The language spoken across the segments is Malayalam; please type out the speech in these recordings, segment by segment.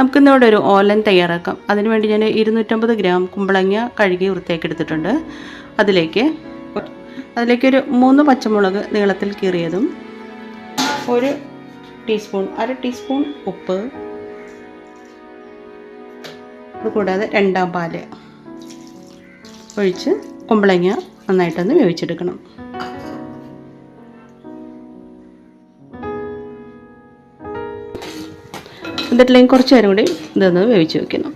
നമുക്കിന്നിവിടെ ഒരു ഓലൻ തയ്യാറാക്കാം. അതിനുവേണ്ടി ഞാൻ ഇരുന്നൂറ്റമ്പത് ഗ്രാം കുമ്പളങ്ങ കഴുകി വൃത്തിയാക്കി എടുത്തിട്ടുണ്ട്. അതിലേക്ക് അതിലേക്കൊരു മൂന്ന് പച്ചമുളക് നീളത്തിൽ കീറിയതും ഒരു ടീസ്പൂൺ അര ടീസ്പൂൺ ഉപ്പ്. അതുകൂടാതെ രണ്ടാം പാൽ. ഒഴിച്ച് കുമ്പളങ്ങ നന്നായിട്ടൊന്ന് വേവിച്ചെടുക്കണം. എന്നിട്ടില്ലെങ്കിൽ കുറച്ച് നേരം കൂടി ഇതൊന്ന് വേവിച്ച് വെക്കുന്നു.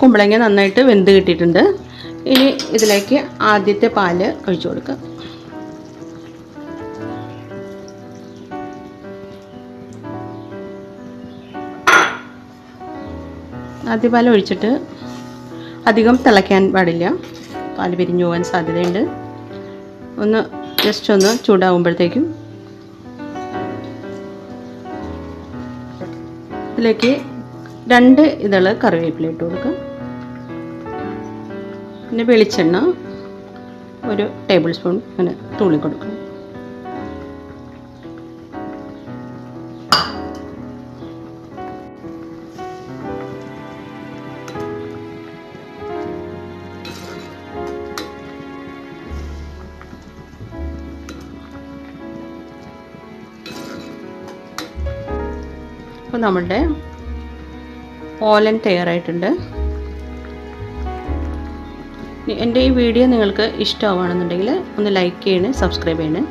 കുമ്പളങ്ങ നന്നായിട്ട് വെന്ത് കിട്ടിയിട്ടുണ്ട്. ഇനി ഇതിലേക്ക് ആദ്യത്തെ പാൽ ഒഴിച്ചു കൊടുക്കാം. ആദ്യ പാൽ ഒഴിച്ചിട്ട് അധികം തിളയ്ക്കാൻ പാടില്ല. പാൽ പിരിഞ്ഞു പോകാൻ സാധ്യതയുണ്ട്. ഒന്ന് ജസ്റ്റ് ഒന്ന് ചൂടാകുമ്പോഴത്തേക്കും ഇതിലേക്ക് രണ്ട് ഇതൾ കറിവേപ്പില ഇട്ട് കൊടുക്കാം. പിന്നെ വെളിച്ചെണ്ണ ഒരു ടേബിൾ സ്പൂൺ അങ്ങനെ തുള്ളി കൊടുക്കണം അപ്പോൾ നമ്മളുടെ ഓലൻ തയ്യാറായിട്ടുണ്ട് എന്റെ ഈ വീഡിയോ നിങ്ങൾക്ക് ഇഷ്ടമാവുകയാണെന്നുണ്ടെങ്കിൽ ഒന്ന് ലൈക്ക് ചെയ്യണേ സബ്സ്ക്രൈബ് ചെയ്യണേ.